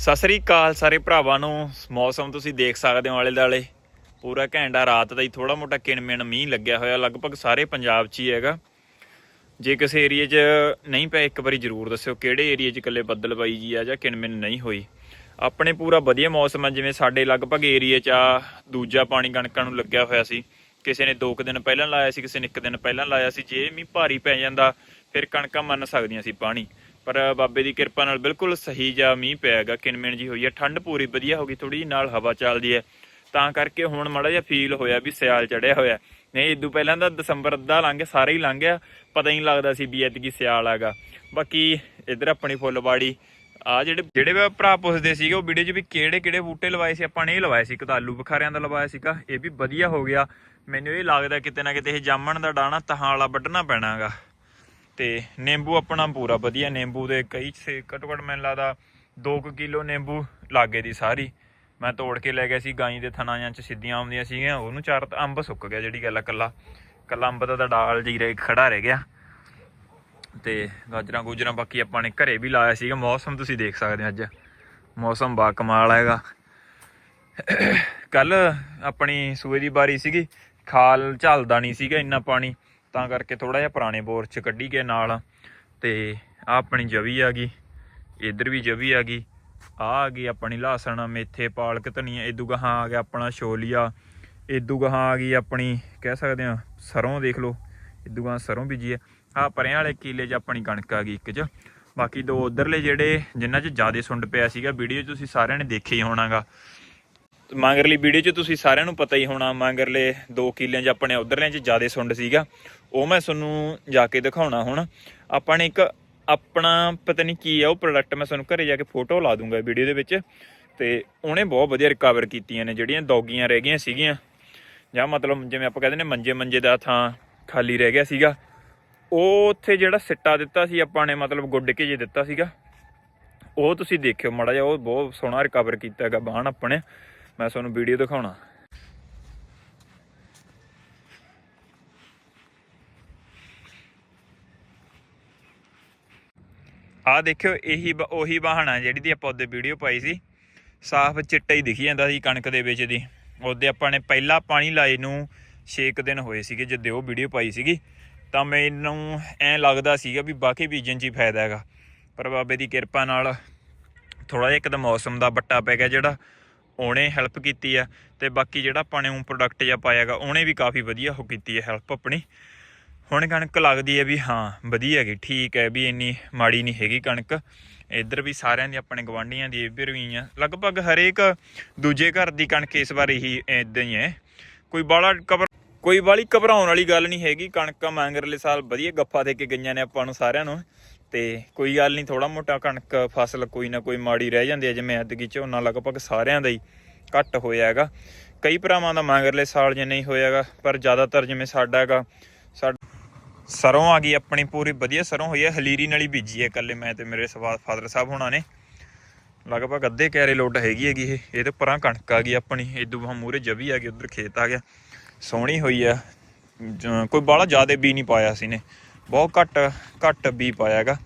ਸਤਿ ਸ੍ਰੀ ਅਕਾਲ ਸਾਰੇ ਭਰਾਵਾਂ ਨੂੰ। ਮੌਸਮ ਤੁਸੀਂ ਦੇਖ ਸਕਦੇ ਹੋ ਆਲੇ ਦਾਲੇ ਪੂਰਾ ਘੈਂਟਾ ਰਾਤ ਦਾ ਹੀ ਥੋੜਾ ਮੋਟਾ ਕਿਣਮਿਣ ਮੀਂਹ ਲੱਗਿਆ ਹੋਇਆ। ਲਗਭਗ ਸਾਰੇ ਪੰਜਾਬ 'ਚ ਹੀ ਹੈਗਾ। ਜੇ ਕਿਸੇ ਏਰੀਏ 'ਚ ਨਹੀਂ ਪਿਆ ਇੱਕ ਵਾਰੀ ਜ਼ਰੂਰ ਦੱਸਿਓ ਕਿਹੜੇ ਏਰੀਏ 'ਚ ਇਕੱਲੇ ਬੱਦਲ ਪਈ ਜੀ ਆ ਜਾਂ ਕਿਣਮਿਣ ਨਹੀਂ ਹੋਈ। ਆਪਣੇ ਪੂਰਾ ਵਧੀਆ ਮੌਸਮ ਆ, ਜਿਵੇਂ ਸਾਡੇ ਲਗਭਗ ਏਰੀਏ 'ਚ ਆ ਦੂਜਾ ਪਾਣੀ ਕਣਕਾਂ ਨੂੰ ਲੱਗਿਆ ਹੋਇਆ ਸੀ। ਕਿਸੇ ਨੇ 2 ਕੁ ਦਿਨ ਪਹਿਲਾਂ ਲਾਇਆ ਸੀ, ਕਿਸੇ ਨੇ 1 ਦਿਨ ਪਹਿਲਾਂ ਲਾਇਆ ਸੀ। ਜੇ ਮੀਂਹ ਭਾਰੀ ਪੈ ਜਾਂਦਾ, ਫਿਰ ਕਣਕਾਂ ਮੰਨ ਸਕਦੀਆਂ ਸੀ ਪਾਣੀ। ਪਰ ਬਾਬੇ ਦੀ ਕਿਰਪਾ ਨਾਲ ਬਿਲਕੁਲ ਸਹੀ ਜਿਹਾ ਮੀਂਹ ਪਿਆਗਾ ਕਿਣਮਿਣ ਜੀ ਹੋਈ ਹੈ। ਠੰਡ ਪੂਰੀ ਵਧੀਆ ਹੋ ਗਈ ਥੋੜੀ ਨਾਲ ਹਵਾ ਚੱਲਦੀ ਹੈ। ਤਾਂ ਕਰਕੇ ਹੁਣ ਮਾੜਾ ਜਿਹਾ ਫੀਲ ਹੋਇਆ ਵੀ ਸਿਆਲ ਚੜਿਆ ਹੋਇਆ। ਨਹੀਂ ਇਦੋਂ ਪਹਿਲਾਂ ਤਾਂ ਦਸੰਬਰ ਅੱਧਾ ਲੰਘ ਗਿਆ, ਸਾਰੇ ਹੀ ਲੰਘ ਗਿਆ। ਪਤਾ ਹੀ ਨਹੀਂ ਲੱਗਦਾ ਸੀ ਵੀ ਐਤਕੀ ਸਿਆਲ ਆਗਾ। ਬਾਕੀ ਇਧਰ ਆਪਣੀ ਫੁੱਲਬਾੜੀ ਆ ਜਿਹੜੇ ਜਿਹੜੇ ਭਰਾ ਪੁੱਛਦੇ ਸੀਗੇ, ਉਹ ਵੀਡੀਓ 'ਚ ਵੀ ਕਿਹੜੇ ਕਿਹੜੇ ਬੂਟੇ ਲਵਾਏ ਸੀ, ਆਪਾਂ ਨੇ ਇਹ ਲਵਾਏ ਸੀ ਕਤਾਲੂ ਤਾਂ ਬੁਖਾਰਿਆਂ ਦਾ ਲਵਾਇਆ ਸੀਗਾ, ਇਹ ਵੀ ਵਧੀਆ ਹੋ ਗਿਆ। ਮੈਨੂੰ ਇਹ ਲੱਗਦਾ ਕਿਤੇ ਨਾ ਕਿਤੇ ਇਹ ਜਾਮਣ ਦਾ ਡਾਣਾ ਤਹਾਂ ਵਾਲਾ ਵੱਢਣਾ ਪੈਣਾਗਾ। ਤੇ ਨਿੰਬੂ ਆਪਣਾ ਪੂਰਾ ਵਧੀਆ, ਨਿੰਬੂ ਦੇ ਕਈ ਸੇ ਘੱਟੋ ਘੱਟ ਮੈਨੂੰ ਲੱਗਦਾ 2 ਕਿਲੋ ਨਿੰਬੂ ਲਾਗੇ ਦੀ ਸਾਰੀ। ਮੈਂ ਤੋੜ ਕੇ ਲੈ ਗਿਆ ਸੀ, ਗਾਈ ਦੇ ਥਣਾਂ 'ਚ ਸਿੱਧੀਆਂ ਆਉਂਦੀਆਂ ਸੀਗੀਆਂ, ਉਹਨੂੰ ਚਾਰ ਤਾਂ ਅੰਬ ਸੁੱਕ ਗਿਆ ਜਿਹੜੀ ਗੱਲ ਆ ਕੱਲਾ। ਕੱਲਾ ਅੰਬ ਦਾ ਤਾਂ ਡਾਲ ਜੀ ਰਹਿ ਖੜਾ ਰਹਿ ਗਿਆ। ਤੇ ਗਾਜਰਾਂ ਗੁਜਰਾਂ ਬਾਕੀ ਆਪਾਂ ਨੇ ਘਰੇ ਵੀ ਲਾਇਆ ਸੀਗਾ। ਮੌਸਮ ਤੁਸੀਂ ਦੇਖ ਸਕਦੇ ਹੋ ਅੱਜ। ਮੌਸਮ ਬਾ ਕਮਾਲ ਹੈਗਾ। ਕੱਲ ਆਪਣੀ ਸੂਏ ਦੀ ਬਾਰੀ ਸੀਗੀ। ਖਾਲ ਝਲਦਾ ਨਹੀਂ ਸੀਗਾ ਇੰਨਾ ਪਾਣੀ। ਤਾਂ ਕਰਕੇ ਥੋੜਾ ਜਿਹਾ ਪੁਰਾਣੇ ਬੋਰ ਚ ਕੱਢੀ ਗਏ ਨਾਲ ਤੇ ਆ ਆਪਣੀ ਜਵੀ ਆ ਗਈ, ਇਧਰ ਵੀ ਜਵੀ ਆ ਗਈ ਆ ਆ ਗਈ ਆਪਣੀ ਲਾਸਣ, ਮੇਥੇ, ਪਾਲਕ, ਧਨੀਆ ਇਦੂ ਗਾਹਾਂ ਆ ਗਿਆ ਆਪਣਾ ਛੋਲੀਆ ਇਦੂ ਗਾਹਾਂ ਆ ਗਈ ਆਪਣੀ ਕਹਿ ਸਕਦੇ ਆ ਸਰੋਂ ਦੇਖ ਲਓ ਇਦੂ ਗਾਹਾਂ ਸਰੋਂ ਬੀਜੀ ਆ। ਆ ਪਰਿਆਂ ਵਾਲੇ ਕੀਲੇ 'ਚ ਆਪਣੀ ਕਣਕ ਆ ਗਈ ਇੱਕ 'ਚ। ਬਾਕੀ ਦੋ ਉਧਰਲੇ ਜਿਹੜੇ ਜਿਨ੍ਹਾਂ 'ਚ ਜ਼ਿਆਦਾ ਸੁੰਡ ਪਿਆ ਸੀਗਾ, ਵੀਡੀਓ 'ਚ ਤੁਸੀਂ ਸਾਰਿਆਂ ਨੇ ਦੇਖਿਆ ਹੀ ਹੋਣਾਗਾ। ਮੰਗਰਲੀ ਵੀਡੀਓ 'ਚ ਤੁਸੀਂ ਸਾਰਿਆਂ ਨੂੰ ਪਤਾ ਹੀ ਹੋਣਾ, ਮੰਗਰਲੇ 2 ਕਿੱਲਿਆਂ 'ਚ ਆਪਣੇ ਉਧਰਲਿਆਂ 'ਚ ਜ਼ਿਆਦਾ ਸੁੰਡ ਸੀਗਾ। ਉਹ ਮੈਂ ਤੁਹਾਨੂੰ ਜਾ ਕੇ ਦਿਖਾਉਣਾ ਹੁਣ। ਆਪਾਂ ਨੇ ਇੱਕ ਆਪਣਾ ਪਤਾ ਨਹੀਂ ਕੀ ਆ, ਉਹ ਪ੍ਰੋਡਕਟ ਮੈਂ ਤੁਹਾਨੂੰ ਘਰੇ ਜਾ ਕੇ ਫੋਟੋ ਲਾ ਦੂੰਗਾ ਵੀਡੀਓ ਦੇ ਵਿੱਚ। ਤੇ ਉਹਨੇ ਬਹੁਤ ਵਧੀਆ ਰਿਕਵਰ ਕੀਤੀਆਂ ਨੇ, ਜਿਹੜੀਆਂ ਦੌਗੀਆਂ ਰਹਿ ਗਈਆਂ ਸੀਗੀਆਂ। ਜਾਂ ਮਤਲਬ ਜਿਵੇਂ ਆਪਾਂ ਕਹਿੰਦੇ ਨੇ ਮੰਜੇ ਮੰਜੇ ਦਾ ਥਾਂ ਖਾਲੀ ਰਹਿ ਗਿਆ ਸੀਗਾ। ਉਹ ਉੱਥੇ ਜਿਹੜਾ ਸਿੱਟਾ ਦਿੱਤਾ ਸੀ ਆਪਾਂ ਨੇ, ਮਤਲਬ ਗੁੱਡ ਕੇ ਜੇ ਦਿੱਤਾ ਸੀਗਾ। ਉਹ ਤੁਸੀਂ ਦੇਖਿਓ ਮਾੜਾ ਜਿਹਾ, ਉਹ ਬਹੁਤ ਸੋਹਣਾ ਰਿਕਵਰ ਕੀਤਾ ਹੈਗਾ ਬਾਹਣ ਆਪਣੇ ਮੈਂ ਤੁਹਾਨੂੰ ਵੀਡੀਓ ਦਿਖਾਉਣਾ। ਆਹ ਦੇਖਿਓ, ਇਹੀ ਬ- ਉਹੀ ਬਹਾਨਾ ਜਿਹੜੀ ਦੀ ਆਪਾਂ ਉਹਦੇ ਵੀਡੀਓ ਪਾਈ ਸੀ। ਸਾਫ਼ ਚਿੱਟਾ ਹੀ ਦਿਖੀ ਜਾਂਦਾ ਸੀ ਕਣਕ ਦੇ ਵਿੱਚ ਦੀ। ਉਹਦੇ ਆਪਾਂ ਨੇ ਪਹਿਲਾ ਪਾਣੀ ਲਾਏ ਨੂੰ 6 ਦਿਨ ਹੋਏ ਸੀਗੇ ਜਦ ਉਹ ਵੀਡੀਓ ਪਾਈ ਸੀਗੀ। ਤਾਂ ਮੈਨੂੰ ਐਂ ਲੱਗਦਾ ਸੀਗਾ ਵੀ ਬਾਕੀ ਬੀਜਣ 'ਚ ਹੀ ਫਾਇਦਾ ਹੈਗਾ। ਪਰ ਬਾਬੇ ਦੀ ਕਿਰਪਾ ਨਾਲ ਥੋੜਾ ਜਿਹਾ ਇੱਕਦਮ ਮੌਸਮ ਦਾ ਬੱਟਾ ਪੈ ਗਿਆ ਜਿਹੜਾ, ਉਹਨੇ ਹੈਲਪ ਕੀਤੀ ਆ। ਤੇ ਬਾਕੀ ਜਿਹੜਾ ਆਪਾਂ ਨੇ ਉਹ ਪ੍ਰੋਡਕਟ ਜਿਹਾ ਪਾਇਆਗਾ ਉਹਨੇ ਵੀ ਕਾਫੀ ਵਧੀਆ ਉਹ ਕੀਤੀ ਹੈ ਹੈਲਪ ਆਪਣੀ। ਹੁਣ ਕਣਕ ਲੱਗਦੀ ਹੈ ਵੀ ਹਾਂ, ਵਧੀਆ ਹੈਗੀ, ਠੀਕ ਹੈ ਵੀ ਇੰਨੀ ਮਾੜੀ ਨਹੀਂ ਹੈਗੀ ਕਣਕ। ਇੱਧਰ ਵੀ ਸਾਰਿਆਂ ਦੀ ਆਪਣੇ ਗਵਾਂਢੀਆਂ ਦੀ ਇੱਧਰ ਵੀ ਆ। ਲਗਭਗ ਹਰੇਕ ਦੂਜੇ ਘਰ ਦੀ ਕਣਕ ਇਸ ਵਾਰ ਹੀ ਇਦਾਂ ਹੀ ਹੈ। ਕੋਈ ਬਾਲਾ ਕਬਰ ਕੋਈ ਬਾਲੀ ਘਬਰਾਉਣ ਵਾਲੀ ਗੱਲ ਨਹੀਂ ਹੈਗੀ, ਕਣਕਾਂ ਮੰਗਰਲੇ ਸਾਲ ਵਧੀਆ ਗੱਫਾ ਦੇ ਕੇ ਗਈਆਂ ਨੇ ਆਪਾਂ ਨੂੰ ਸਾਰਿਆਂ ਨੂੰ। ਤੇ ਕੋਈ ਗੱਲ ਨਹੀਂ ਥੋੜਾ ਮੋਟਾ ਕਣਕ ਫਸਲ ਕੋਈ ਨਾ ਕੋਈ ਮਾੜੀ ਰਹਿ ਜਾਂਦੀ ਹੈ, ਜਿਵੇਂ ਐਤਕੀ ਝੋਨਾ ਲਗਭਗ ਸਾਰਿਆਂ ਦਾ ਹੀ ਘੱਟ ਹੋਇਆ ਹੈਗਾ। ਕਈ ਭਰਾਵਾਂ ਦਾ ਮੰਗਰਲੇ ਸਾਲ ਜੇ ਨਹੀਂ ਹੋਇਆਗਾ ਪਰ ਜ਼ਿਆਦਾਤਰ ਜਿਵੇਂ ਸਾਡਾ ਹੈਗਾ ਸਰੋਂ ਆ ਗਈ, ਆਪਣੀ ਪੂਰੀ ਵਧੀਆ ਸਰੋਂ ਹੋਈ ਹੈ, ਹਲੀਰੀ ਨਾਲ ਹੀ ਬੀਜੀ ਹੈ ਇਕੱਲੇ ਮੈਂ ਤੇ ਮੇਰੇ ਸਵਾ, ਫਾਦਰ ਸਾਹਿਬ ਹੋਣਾ ਨੇ। ਲਗਭਗ ਅੱਧੇ ਕੈਰੇ ਲੋਟ ਹੈਗੀ ਹੈਗੀ ਇਹ ਇਹਦੇ ਪਰਾਂ ਕਣਕ ਆ ਗਈ ਆਪਣੀ ਇਦੋਂ ਬਾਅਦ ਮੂਰੇ ਜਵੀ ਆ ਗਈ, ਉਧਰ ਖੇਤ ਆ ਗਿਆ। ਸੋਹਣੀ ਹੋਈ ਆ ਕੋਈ ਬਾਹਲਾ ਜ਼ਿਆਦਾ ਬੀ ਨਹੀਂ ਪਾਇਆ ਸੀ ਨੇ ਬਹੁਤ ਘੱਟ ਘੱਟ ਬੀ ਪਾਇਆਗਾ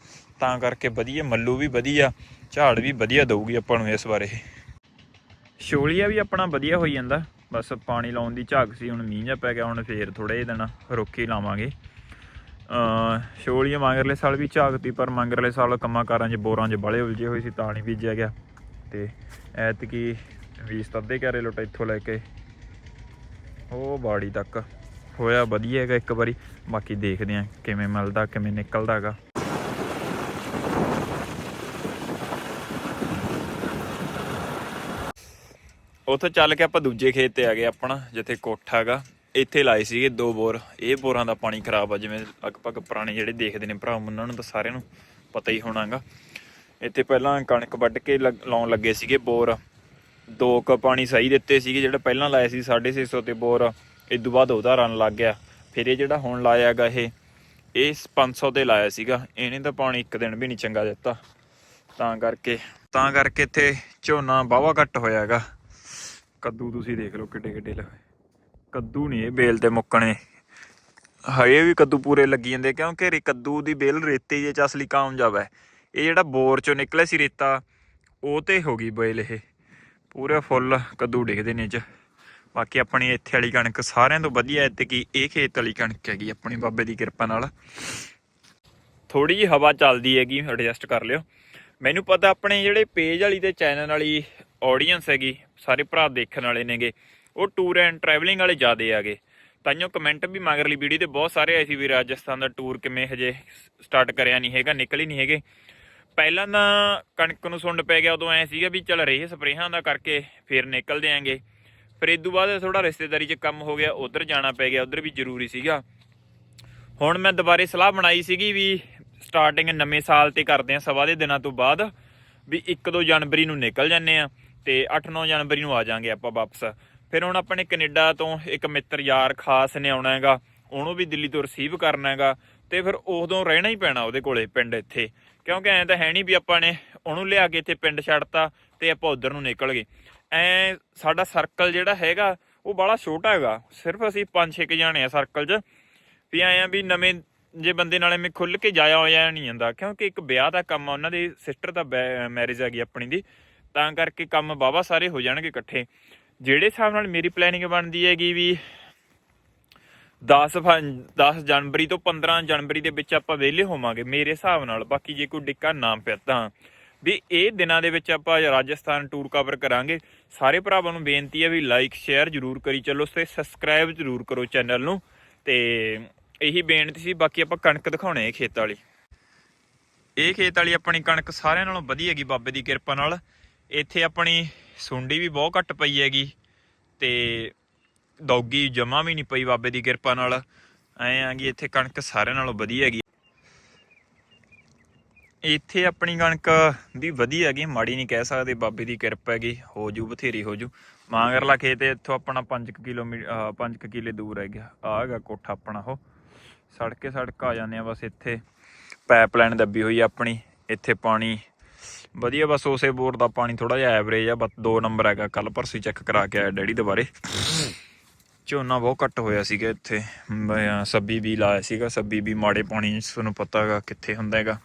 ਤਾਂ ਕਰਕੇ ਵਧੀਆ, ਮੱਲੂ ਵੀ ਵਧੀਆ, ਝਾੜ ਵੀ ਵਧੀਆ ਦਊਗੀ ਆਪਾਂ ਨੂੰ ਇਸ ਬਾਰੇ ਇਹ। ਛੋਲੀਆ ਵੀ ਆਪਣਾ ਵਧੀਆ ਹੋਈ ਜਾਂਦਾ, ਬਸ ਪਾਣੀ ਲਾਉਣ ਦੀ ਝਾਕ ਸੀ, ਹੁਣ ਮੀਂਹ ਜਾ ਪੈ ਗਿਆ, ਹੁਣ ਫੇਰ ਥੋੜੇ ਜਿਹੇ ਦਿਨ ਰੁੱਕ ਕੇ ਲਾਵਾਂਗੇ। ਅ ਛੋਲੀਆ ਮੰਗਰਲੇ ਸਾਲ ਵੀ ਝਾਕਤੀ ਪਰ ਮੰਗਰਲੇ ਸਾਲ ਕੰਮਾਂ ਕਾਰਾਂ 'ਚ ਬੋਰਾਂ 'ਚ ਬੜੇ ਉਲਝੇ ਹੋਏ ਸੀ, ਤਾਂ ਨਹੀਂ ਬੀਜਿਆ ਗਿਆ। ਤੇ ਐਤਕੀ ਵੀਸ ਤਾਂ ਅੱਧੇ ਘਰੇ ਲੁੱਟ ਇੱਥੋਂ ਲੈ ਕੇ। ਉਹ ਬਾੜੀ ਤੱਕ ਹੋਇਆ ਵਧੀਆ ਹੈਗਾ ਇੱਕ ਵਾਰੀ। ਬਾਕੀ ਦੇਖਦੇ ਆ ਕਿਵੇਂ ਮਿਲਦਾ, ਕਿਵੇਂ ਨਿਕਲਦਾ ਹੈਗਾ ਉੱਥੇ ਚੱਲ ਕੇ ਆਪਾਂ ਦੂਜੇ ਖੇਤ ਤੇ ਆ ਗਏ ਆਪਣਾ, ਜਿੱਥੇ ਕੋਠਾ ਹੈਗਾ। ਇੱਥੇ ਲਾਏ ਸੀਗੇ ਦੋ ਬੋਰ। ਇਹ ਬੋਰਾਂ ਦਾ ਪਾਣੀ ਖਰਾਬ ਆ, ਜਿਵੇਂ ਲਗਭਗ ਪੁਰਾਣੇ ਜਿਹੜੇ ਦੇਖਦੇ ਨੇ ਭਰਾ, ਉਹਨਾਂ ਨੂੰ ਤਾਂ ਸਾਰਿਆਂ ਨੂੰ ਪਤਾ ਹੀ ਹੋਣਾਗਾ। ਇੱਥੇ ਪਹਿਲਾਂ ਕਣਕ ਵੱਢ ਕੇ ਲੱਗ- ਲਾਉਣ ਲੱਗੇ ਸੀਗੇ ਬੋਰ। ਦੋ ਕ ਪਾਣੀ ਸਹੀ ਦਿੱਤੇ ਸੀਗੇ, ਜਿਹੜਾ ਪਹਿਲਾਂ ਲਾਇਆ ਸੀ 650 ਤੇ ਬੋਰ। ਇਦੋਂ ਬਾਅਦ ਉਹਦਾ ਰਨ ਲੱਗ ਗਿਆ। ਫਿਰ ਇਹ ਜਿਹੜਾ ਹੁਣ ਲਾਇਆਗਾ ਇਹ ਇਹ 500 ਤੇ ਲਾਇਆ ਸੀਗਾ। ਇਹਨੇ ਤਾਂ ਪਾਣੀ ਇੱਕ ਦਿਨ ਵੀ ਨਹੀਂ ਚੰਗਾ ਦਿੱਤਾ। ਤਾਂ ਕਰਕੇ ਤਾਂ ਕਰਕੇ ਇੱਥੇ ਝੋਨਾ ਬਾਵਾ ਘੱਟ ਹੋਇਆਗਾ। ਕੱਦੂ ਤੁਸੀਂ ਦੇਖ ਲਓ ਕਿੱਡੇ ਕਿੱਡੇ ਲਏ ਕੱਦੂ ਨਹੀਂ ਇਹ ਬੇਲ ਤੇ ਮੁੱਕਣੇ। ਹਜੇ ਵੀ ਕੱਦੂ ਪੂਰੇ ਲੱਗੀ ਜਾਂਦੇ ਕਿਉਂਕਿ ਰੇ, ਕੱਦੂ ਦੀ ਬੇਲ ਰੇਤੇ ਜੇ ਚ ਅਸਲੀ ਕਾਮਯਾਬ ਹੈ ਇਹ ਜਿਹੜਾ ਬੋਰ ਚੋਂ ਨਿਕਲਿਆ ਸੀ ਰੇਤਾ, ਉਹ ਤੇ ਹੋ ਗਈ ਬੇਲ ਇਹ। ਪੂਰੇ ਫੁੱਲ ਕੱਦੂ ਡਿੱਗਦੇ ਨੇ ਚ। ਬਾਕੀ ਆਪਣੀ ਇੱਥੇ ਵਾਲੀ ਕਣਕ ਸਾਰਿਆਂ ਤੋਂ ਵਧੀਆ ਤੇ ਕੀ ਇਹ ਖੇਤ ਵਾਲੀ ਕਣਕ ਹੈਗੀ, ਆਪਣੀ ਬਾਬੇ ਦੀ ਕਿਰਪਾ ਨਾਲ। ਥੋੜੀ ਜਿਹੀ ਹਵਾ ਚੱਲਦੀ ਹੈਗੀ ਐਡਜਸਟ ਕਰ ਲਿਓ। ਮੈਨੂੰ ਪਤਾ ਆਪਣੇ ਜਿਹੜੇ ਪੇਜ ਵਾਲੀ ਤੇ ਚੈਨਲ ਵਾਲੀ ਆਡੀਅנס ਹੈਗੀ, ਸਾਰੇ ਭਰਾ ਦੇਖਣ ਵਾਲੇ ਨੇਗੇ। ਉਹ ਟੂਰ ਐਂਡ ਟਰੈਵਲਿੰਗ ਵਾਲੇ ਜ਼ਿਆਦੇ ਆਗੇ ਤਾਈਓ ਕਮੈਂਟ ਵੀ ਮਗਰਲੀ ਵੀਡੀਓ ਤੇ ਬਹੁਤ ਸਾਰੇ ਆਏ ਸੀ ਵੀ ਰਾਜਸਥਾਨ ਦਾ ਟੂਰ ਕਿਵੇਂ ਹਜੇ ਸਟਾਰਟ ਕਰਿਆ ਨਹੀਂ ਹੈਗਾ, ਨਿਕਲ ਹੀ ਨਹੀਂ ਹੈਗੇ। ਪਹਿਲਾਂ ਤਾਂ ਕਣਕ ਨੂੰ ਸੁੰਡ ਪੈ ਗਿਆ, ਉਦੋਂ ਐ ਸੀਗਾ ਵੀ ਚੱਲ ਰਹੇ ਸਪਰੇਹਾਂ ਦਾ ਕਰਕੇ ਫੇਰ ਨਿਕਲਦੇ ਆਂਗੇ ਫਿਰ ਇਦੋਂ ਬਾਅਦ ਥੋੜਾ ਰਿਸ਼ਤੇਦਾਰੀ 'ਚ ਕੰਮ ਹੋ ਗਿਆ, ਉਧਰ ਜਾਣਾ ਪੈ ਗਿਆ, ਉਧਰ ਵੀ ਜ਼ਰੂਰੀ ਸੀਗਾ। ਹੁਣ ਮੈਂ ਦੁਬਾਰੇ ਸਲਾਹ ਬਣਾਈ ਸੀਗੀ ਵੀ ਸਟਾਰਟਿੰਗ ਨਵੇਂ ਸਾਲ ਤੇ ਕਰਦੇ ਆ, ਸਵਾ ਦੇ ਦਿਨਾਂ ਤੋਂ ਬਾਅਦ ਵੀ 1-2 ਜਨਵਰੀ ਨੂੰ ਨਿਕਲ ਜਾਂਦੇ ਆ ਤੇ 8-9 ਜਨਵਰੀ ਨੂੰ ਆ ਜਾਾਂਗੇ ਆਪਾਂ ਵਾਪਸ। ਫਿਰ ਹੁਣ ਆਪਣੇ ਕੈਨੇਡਾ ਤੋਂ ਇੱਕ ਮਿੱਤਰ ਯਾਰ ਖਾਸ ਨੇ ਆਉਣਾ ਹੈਗਾ, ਉਹਨੂੰ ਵੀ ਦਿੱਲੀ ਤੋਂ ਰਿਸੀਵ ਕਰਨਾ ਹੈਗਾ ਤੇ ਫਿਰ ਉਦੋਂ ਰਹਿਣਾ ਹੀ ਪੈਣਾ ਉਹਦੇ ਕੋਲੇ ਪਿੰਡ ਇੱਥੇ। ਕਿਉਂਕਿ ਐਂ ਤਾਂ ਹੈ ਨਹੀਂ ਵੀ ਆਪਾਂ ਨੇ ਉਹਨੂੰ ਲਿਆ ਕੇ ਇੱਥੇ ਪਿੰਡ ਛੱਡਤਾ ਤੇ ਆਪਾਂ ਉਧਰ ਨੂੰ ਨਿਕਲ ਗਏ। ਐ ਸਾਡਾ ਸਰਕਲ ਜਿਹੜਾ ਹੈਗਾ, ਉਹ ਬੜਾ ਛੋਟਾ ਹੈਗਾ। ਸਿਰਫ ਅਸੀਂ 5-6 ਜਾਣੇ ਆ ਸਰਕਲ 'ਚ। ਵੀ ਆਏ ਆ ਵੀ ਨਵੇਂ ਜੇ ਬੰਦੇ ਨਾਲ ਮੈਂ ਖੁੱਲ ਕੇ ਜਾਇਆ ਹੋਇਆ ਨਹੀਂ ਜਾਂਦਾ, ਕਿਉਂਕਿ ਇੱਕ ਵਿਆਹ ਦਾ ਕੰਮ ਆ, ਉਹਨਾਂ ਦੀ ਸਿਸਟਰ ਦਾ ਮੈਰਿਜ ਹੈਗੀ ਆਪਣੀ ਦੀ, ਤਾਂ ਕਰਕੇ ਕੰਮ ਬਾਵਾ ਸਾਰੇ ਹੋ ਜਾਣਗੇ ਇਕੱਠੇ। ਜਿਹੜੇ ਹਿਸਾਬ ਨਾਲ ਮੇਰੀ ਪਲੈਨਿੰਗ ਬਣਦੀ ਹੈਗੀ ਵੀ 10 10 ਜਨਵਰੀ ਤੋਂ 15 ਜਨਵਰੀ ਦੇ ਵਿੱਚ ਆਪਾਂ ਵਿਹਲੇ ਹੋਵਾਂਗੇ, ਮੇਰੇ ਹਿਸਾਬ ਨਾਲ। ਬਾਕੀ ਜੇ ਕੋਈ ਡਿੱਕਾ ਨਾ ਪਿਆ ਤਾਂ। ਵੀ ਇਹ ਦਿਨਾਂ ਦੇ ਵਿੱਚ ਆਪਾਂ ਰਾਜਸਥਾਨ ਟੂਰ ਕਵਰ ਕਰਾਂਗੇ। ਸਾਰੇ ਭਰਾਵਾਂ ਨੂੰ ਬੇਨਤੀ ਹੈ ਵੀ ਲਾਈਕ ਸ਼ੇਅਰ ਜਰੂਰ ਕਰੀ ਚੱਲੋ, ਤੇ ਸਬਸਕ੍ਰਾਈਬ ਜਰੂਰ ਕਰੋ ਚੈਨਲ ਨੂੰ। ਤੇ ਇਹੀ ਬੇਨਤੀ ਸੀ, ਬਾਕੀ ਆਪਾਂ ਕਣਕ ਦਿਖਾਉਣੇ ਇਹ ਖੇਤ ਵਾਲੀ। ਇਹ ਖੇਤ ਵਾਲੀ ਆਪਣੀ ਕਣਕ ਸਾਰਿਆਂ ਨਾਲੋਂ ਵਧੀਆ ਹੈਗੀ, ਬਾਬੇ ਦੀ ਕਿਰਪਾ ਨਾਲ। ਇੱਥੇ ਆਪਣੀ ਸੁੰਡੀ ਵੀ ਬਹੁਤ ਘੱਟ ਪਈ ਹੈਗੀ ਤੇ ਦੌਗੀ ਜਮਾ ਵੀ ਨਹੀਂ ਪਈ ਬਾਬੇ ਦੀ ਕਿਰਪਾ ਨਾਲ। ਐ ਆਂਗੀ ਇੱਥੇ ਕਣਕ ਸਾਰਿਆਂ ਨਾਲੋਂ ਵਧੀਆ ਹੈਗੀ। ਇੱਥੇ ਆਪਣੀ ਕਣਕ ਵੀ ਵਧੀਆ ਹੈਗੀ, ਮਾੜੀ ਨਹੀਂ ਕਹਿ ਸਕਦੇ ਬਾਬੇ ਦੀ ਕਿਰਪਾ ਹੈਗੀ, ਹੋ ਜੂ, ਬਥੇਰੀ ਹੋ ਜੂ। ਮਾਂਗਰਲਾ ਖੇਤ ਇੱਥੋਂ ਆਪਣਾ 5 ਕਿਲੋਮੀਟਰ 5 ਕਿਲੇ ਦੂਰ ਹੈਗਾ। ਆ ਹੈਗਾ ਕੋਠਾ ਆਪਣਾ ਉਹ। ਸੜਕੇ ਸੜਕ ਆ ਜਾਂਦੇ ਆ ਬਸ ਇੱਥੇ। ਪਾਈਪਲਾਈਨ ਦੱਬੀ ਹੋਈ ਆਪਣੀ, ਇੱਥੇ ਪਾਣੀ ਵਧੀਆ, ਬਸ ਉਸੇ ਬੋਰ ਦਾ ਪਾਣੀ ਥੋੜਾ ਜਿਹਾ ਐਵਰੇਜ ਆ, ਬਸ 2 ਨੰਬਰ ਹੈਗਾ ਕੱਲ ਪਰਸੋਂ ਚੈੱਕ ਕਰਾ ਕੇ ਆਇਆ ਡੈਡੀ ਦੁਬਾਰੇ। ਝੋਨਾ ਬਹੁਤ ਘੱਟ ਹੋਇਆ ਸੀਗਾ ਇੱਥੇ। ਸੱਬੀ ਵੀ ਲਾਇਆ ਸੀਗਾ, ਸੱਬੀ ਵੀ ਮਾੜੇ ਪਾਣੀ ਤੁਹਾਨੂੰ ਪਤਾ ਹੈਗਾ ਕਿੱਥੇ ਹੁੰਦਾ ਹੈਗਾ।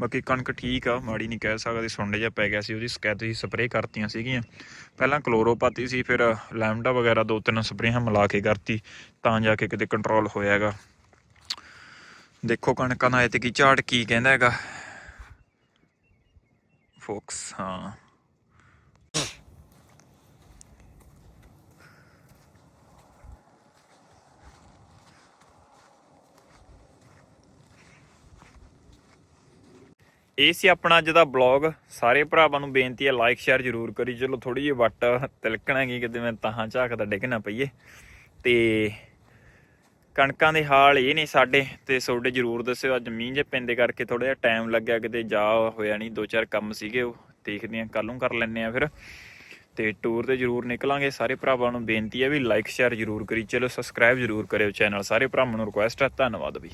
ਬਾਕੀ ਕਣਕ ਠੀਕ ਆ, ਮਾੜੀ ਨਹੀਂ ਕਹਿ ਸਕਦੇ, ਸੁੰਡ ਜਿਹਾ ਪੈ ਗਿਆ ਸੀ, ਉਹਦੀ ਸ਼ਿਕਾਇਤ ਸੀ ਸਪਰੇਅ ਕਰਤੀਆਂ ਸੀਗੀਆਂ। ਪਹਿਲਾਂ ਕਲੋਰੋ ਪਾਤੀ ਸੀ, ਫਿਰ ਲੈਮਡਾ ਵਗੈਰਾ ਦੋ ਤਿੰਨ ਸਪਰੇਹਾਂ ਮਿਲਾ ਕੇ ਕਰਤੀ, ਤਾਂ ਜਾ ਕੇ ਕਿਤੇ ਕੰਟਰੋਲ ਹੋਇਆ ਹੈਗਾ। ਦੇਖੋ ਕਣਕਾਂ ਦਾ ਐਤਕੀ ਝਾੜ ਕੀ ਕਹਿੰਦਾ ਹੈਗਾ। ਫੋਕਸ ਹਾਂ ਇਹ ਸੀ ਆਪਣਾ ਅੱਜ ਦਾ ਬਲੌਗ ਸਾਰੇ ਭਰਾਵਾਂ ਨੂੰ ਬੇਨਤੀ ਹੈ ਲਾਈਕ ਸ਼ੇਅਰ ਜਰੂਰ ਕਰੀ। ਚਲੋ ਥੋੜੀ ਜਿਹੀ ਵੱਟ ਤਿਲਕਣਾ ਕਿਤੇ ਮੈਂ ਤਾਂ ਝਾਕਦਾ ਡਿੱਗ ਨਾ ਪਈਏ। ਤੇ ਕਣਕਾਂ ਦੇ ਹਾਲ ਇਹ ਨੇ ਸਾਡੇ, ਤੇ ਤੁਹਾਡੇ ਜਰੂਰ ਦੱਸਿਓ, ਅੱਜ ਮੀਂਹ ਜੇ ਪੈਂਦੇ ਕਰਕੇ ਥੋੜਾ ਜਿਹਾ ਟਾਈਮ ਲੱਗਿਆ, ਕਿਤੇ ਜਾ ਹੋਇਆ ਨਹੀਂ ਦੋ ਚਾਰ ਕੰਮ ਸੀਗੇ ਉਹ, ਦੇਖਦੇ ਆ ਕੱਲ ਨੂੰ ਕਰ ਲੈਣੇ ਆ ਫਿਰ। ਤੇ ਟੂਰ ਤੇ ਜਰੂਰ ਨਿਕਲਾਂਗੇ, ਸਾਰੇ ਭਰਾਵਾਂ ਨੂੰ ਬੇਨਤੀ ਹੈ ਵੀ ਲਾਈਕ ਸ਼ੇਅਰ ਜਰੂਰ ਕਰੀ, ਚਲੋ ਸਬਸਕ੍ਰਾਈਬ ਜਰੂਰ ਕਰਿਓ ਚੈਨਲ ਸਾਰੇ ਭਰਾਵਾਂ ਨੂੰ ਰਿਕੁਐਸਟ ਹੈ, ਧੰਨਵਾਦ ਵੀ